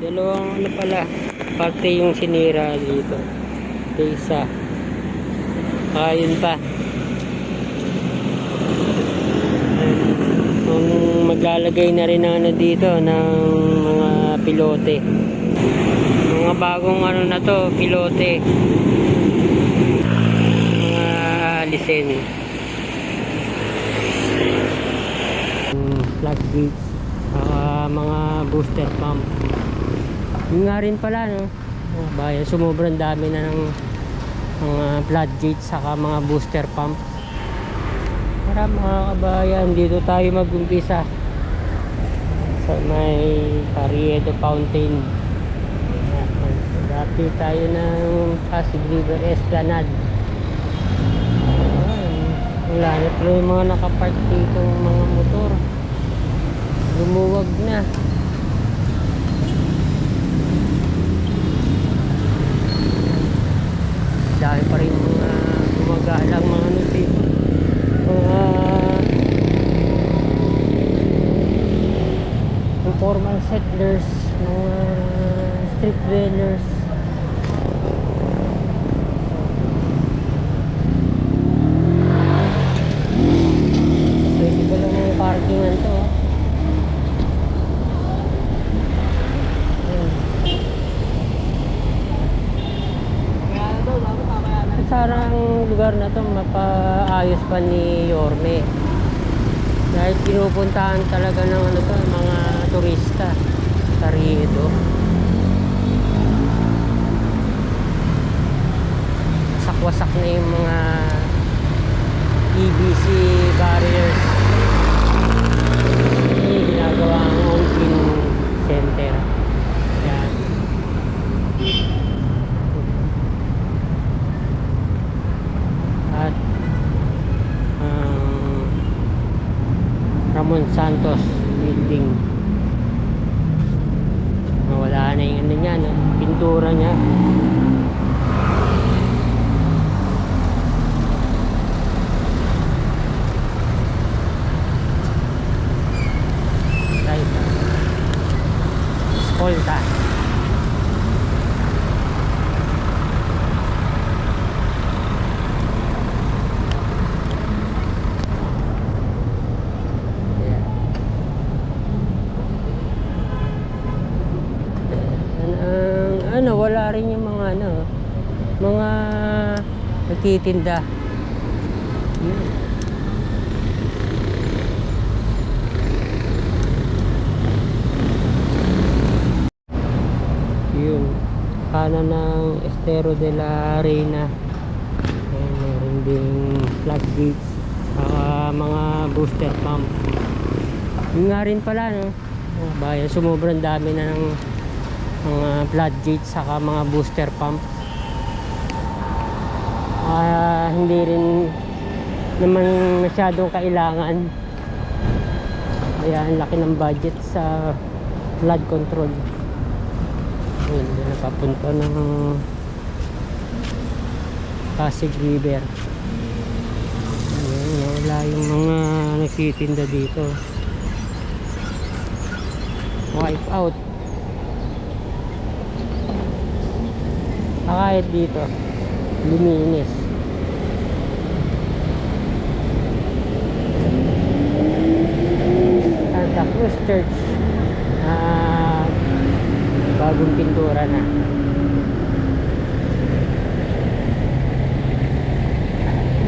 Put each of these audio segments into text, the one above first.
Dalawang ano pala, parte yung sinira dito. Ito isa. Ayun pa. Kung maglalagay na rin ng ano dito ng mga pilote. Mga bagong ano na to, pilote. Mga lisen. Plug gates. saka mga booster pump. Yun nga rin pala, no? Mga bayan, sumubrang dami na ng mga floodgates saka mga booster pump. Para mga kabayan, dito tayo mag-umpisa sa may Parieto Fountain. Dati tayo ng Pasig River Esplanade. Wala na tuloy mga nakapark dito mga motor. Lumuwag na. Dahil pa rin mga gumagalang mga ano dito. Mga informal settlers, mga street dwellers. Pwede ba lang mga parkingan to? oh? Ayan. Sarang lugar na to mapaayos pa ni Yorme. Dahil pinupuntahan talaga ng ano to, mga turista sa Riedo. Sakwasak na yung mga EBC barriers. Ginagawa ang Ongkin Center. Yan. At ang Ramon Santos building wala na yung ano niya no? pintura niya. Right. Escolta Yeah. An- ang ano, wala rin yung mga ano, mga nagtitinda. Yun. Yun. Kanan ng Estero de la Reina. Ayan, meron ding floodgates. Saka mga booster pump. Yun nga rin pala, no? Mga bayan, sumubrang dami na ng mga floodgates saka mga booster pump. Ah, hindi rin naman masyadong kailangan. Kaya ang laki ng budget sa flood control. Doon napapunta ng Pasig River. Ayun, wala yung mga nagtitinda dito. Wipe out. Ah, Kahit dito, luminis. Church. Ah, bagong pintura na.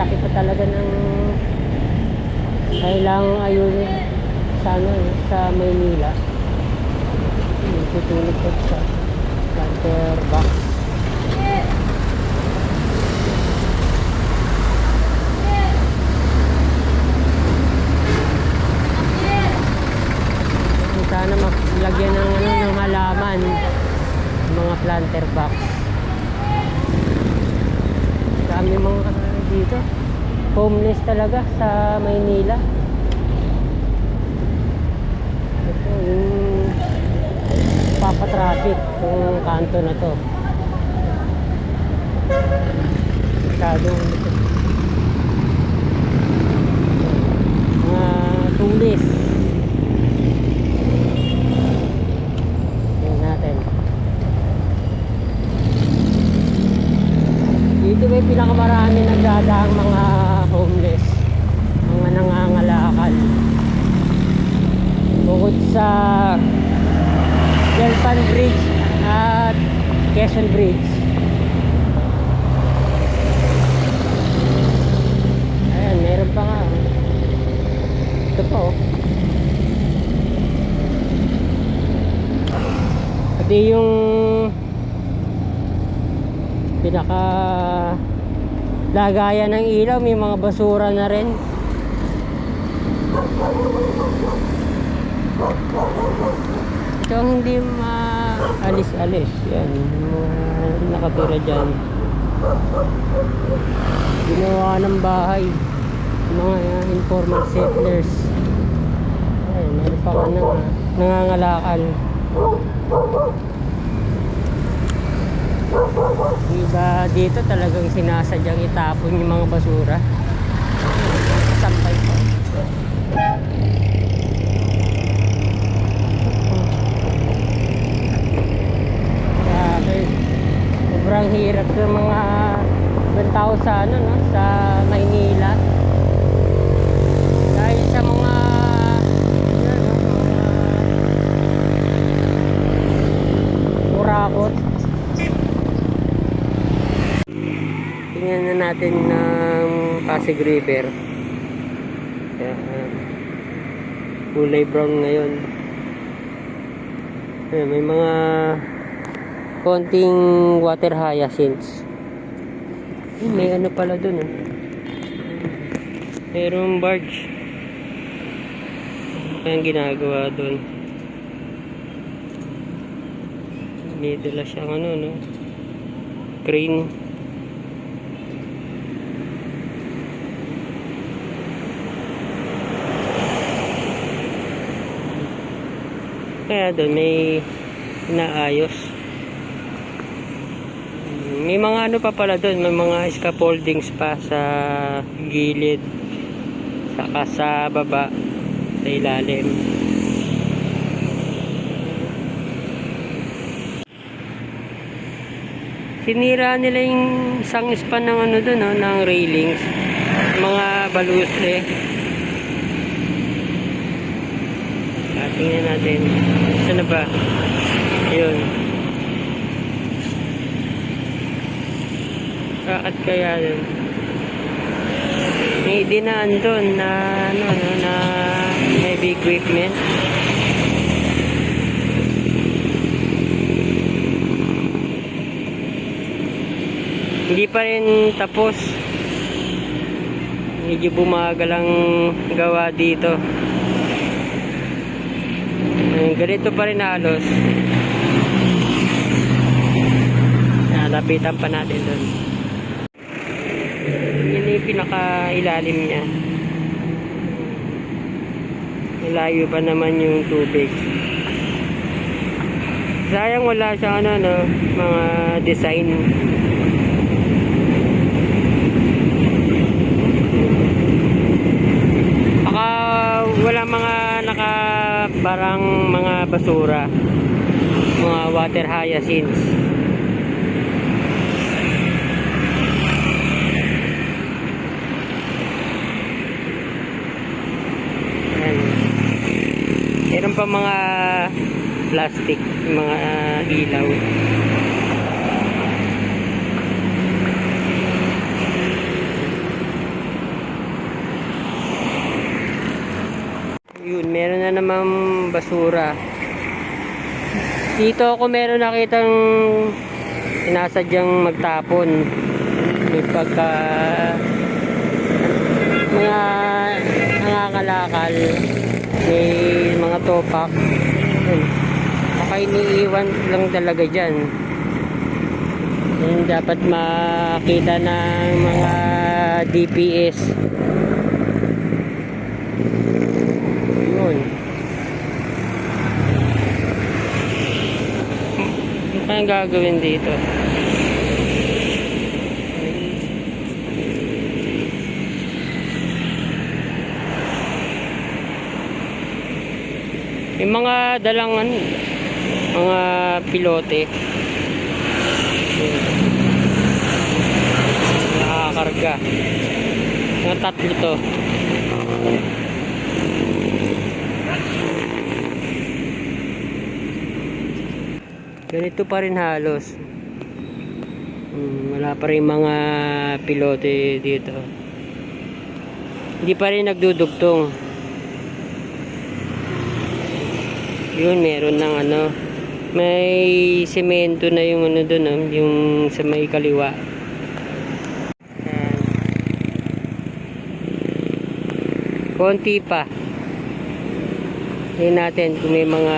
Laki pa talaga ng kailangang ayunin sa ano eh, sa Maynila. Tutulog ko sa planter box. Sana maglagyan ng ano ng halaman ng mga planter box. Dami mga kasama dito. Homeless talaga sa Maynila. Ito yung papatraffic yung kanto na to. Masyadong mga tulis. Tingnan natin. yung pinakamarami nagdadaang mga homeless. Mga nangangalakal. Bukod sa Delpan Bridge at Quezon Bridge. Ayan, meron pa nga. Ito pa oh. Pati yung pinaka lagayan ng ilaw, may mga basura na rin. Ito hindi maalis-alis. Yan, nakatira dyan. Ginawa ng bahay. Mga uh, informal settlers. Ayun, meron pa ka na nangangalakal. Iba dito talagang sinasadyang itapon yung mga basura. Sampay pa. Grabe. Sobrang hirap ng mga ibang sa ano no, sa Maynila. Dahil sa mga yan, no, mga kurakot. Tingnan na natin ng Pasig River. Ayan. kulay brown ngayon. Ayan, may mga konting water hyacinths. Ay, may ano pala dun eh. Mayroong barge. Ano kayang ginagawa dun? May dala siyang ano no? Crane. Kaya doon may inaayos. May mga ano pa pala doon, may mga scaffoldings pa sa gilid, saka sa baba, sa ilalim. Sinira nila yung isang span ng ano doon, no, ng railings, mga balustre. Ah, tingnan natin. Saan na ba? Ayun. Bakit kaya yun? May dinaan doon na ano, ano, na heavy equipment. Hindi pa rin tapos. Medyo bumagal ang gawa dito. Ayun, ganito pa rin halos. Nalapitan pa natin doon. Yun yung pinaka-ilalim niya. Malayo pa naman yung tubig. Sayang wala siyang ano, no, mga design. Baka wala mga nakabarang mga basura. Mga water hyacinths. Meron pa mga plastic, mga ilaw. Yun, meron na namang basura. Dito ako meron nakitang sinasadyang magtapon. May pagka mga nangakalakal may mga topak baka iniiwan lang talaga dyan yun dapat makita ng mga DPS yun kayang gagawin dito Yung mga dalang ano, mga pilote. karga. Mga tatlo to. Ganito pa rin halos. Hmm, wala pa rin mga pilote dito. Hindi pa rin nagdudugtong. Yun, meron ng ano. May semento na yung ano doon, oh, yung sa may kaliwa. Ayan. Konti pa. Tingnan natin kung may mga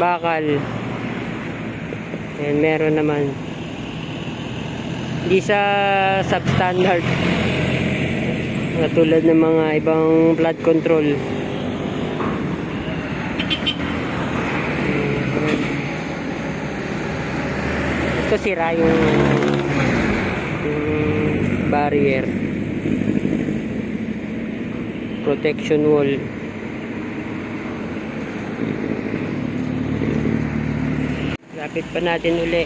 bakal. Ayan, meron naman. Hindi sa substandard. Katulad ng mga ibang flood control. Ito sira yung, yung barrier. Protection wall. Lapit pa natin uli.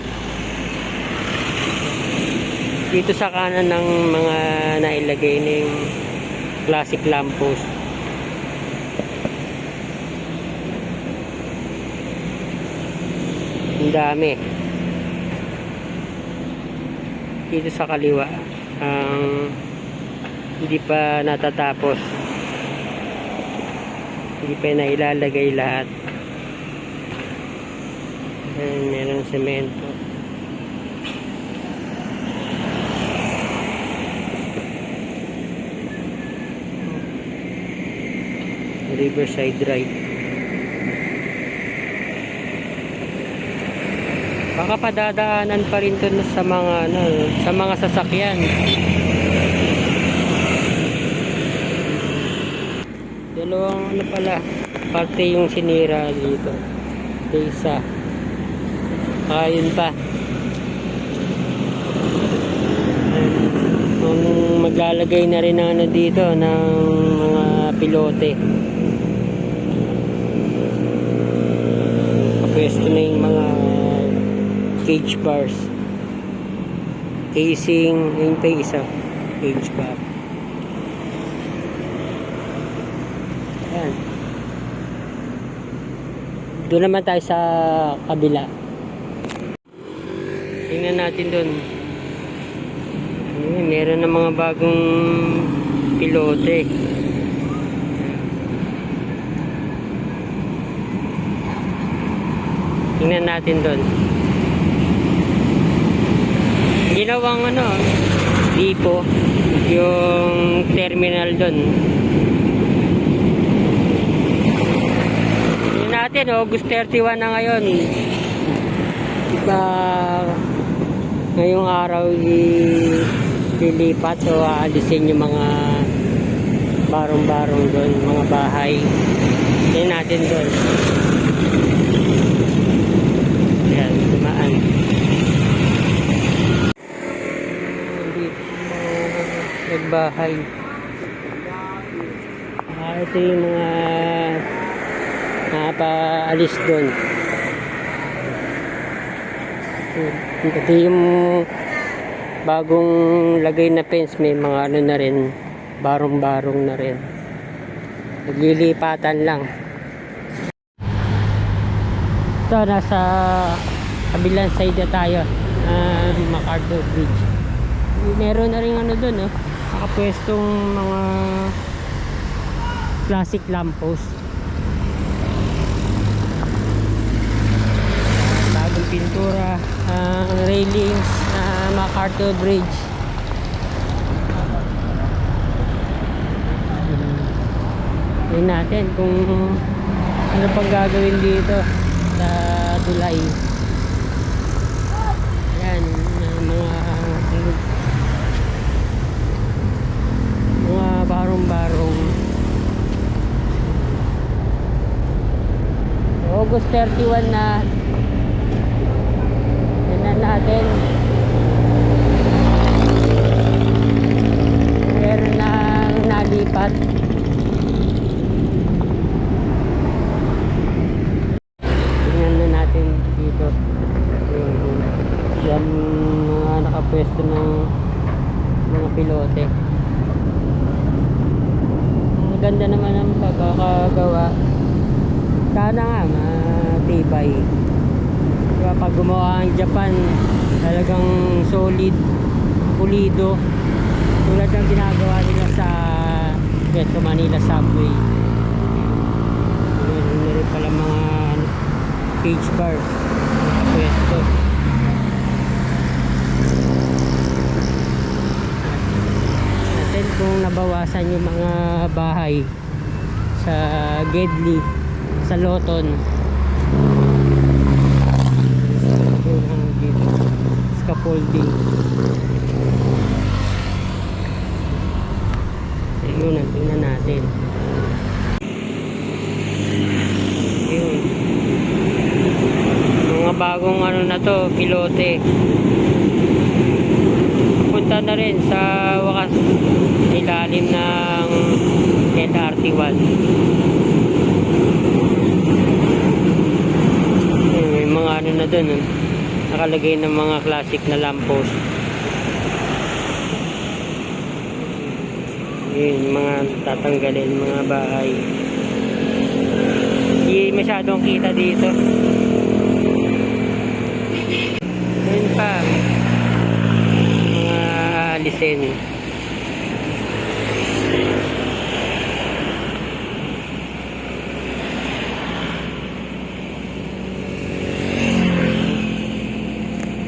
Dito sa kanan ng mga nailagay ng classic lamppost. Ang dami. Dito sa kaliwa. Ang hindi pa natatapos. Hindi pa nailalagay lahat. Ayan, meron semento. Riverside Drive. Baka padadaanan pa rin to sa mga ano, sa mga sasakyan. Dalawang ano pala, parte yung sinira dito. Ito Isa. Ayun pa. Kung maglalagay na rin ng ano dito ng mga pilote. Pwesto na yung mga cage bars. Casing, yung pa isa. Cage bar. Ayan. Doon naman tayo sa kabila. Natin doon. Ayan, meron na mga bagong pilote. Tingnan natin doon. Ginawang ano, tipo, yung terminal doon. Natin, August 31 na ngayon. Diba, ngayong araw lilipat so aalisin yung mga barong-barong doon, mga bahay. Tingnan natin doon. Yan, dumaan. Nagbahay. Ah, ito yung mga napaalis doon. Ito yung bagong lagay na fence, may mga ano na rin, barong-barong na rin. Naglilipatan lang. Ito, nasa kabilang side na tayo. Uh, MacArthur Bridge. Meron na rin ano doon, oh. Nakapwestong mga classic lamppost. Bagong pintura, ang railings na MacArthur Bridge. Tingnan natin kung ano pang gagawin dito sa tulay. Yan, mga mga barong-barong. August 31 na. Tingnan natin. Meron na nalipat. Tingnan na natin dito. Yung- Yan mga nakapwesto ng mga pilote. Ang ganda naman ng pagkakagawa. Sana nga, matibay. Diba, pag gumawa ang Japan, talagang solid, pulido. Tulad ng ginagawa nila sa Metro Manila Subway. Meron rin pala mga ano, cage bar. Pwesto. Natin kung nabawasan yung mga bahay sa Gedli, sa Loton. Yun ang dito. Scaffolding. Yun ang tingnan natin. Yun. Mga bagong ano na to, pilote. Punta na rin sa wakas ilalim ng LRT1. Ayun, May mga ano na dun, oh. Nakalagay ng mga classic na lamppost. Yun, mga tatanggalin, mga bahay. Hindi masyadong kita dito. Yun pa. Mga alisin.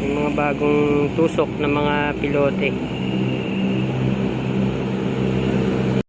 Yung mga bagong tusok ng mga pilote.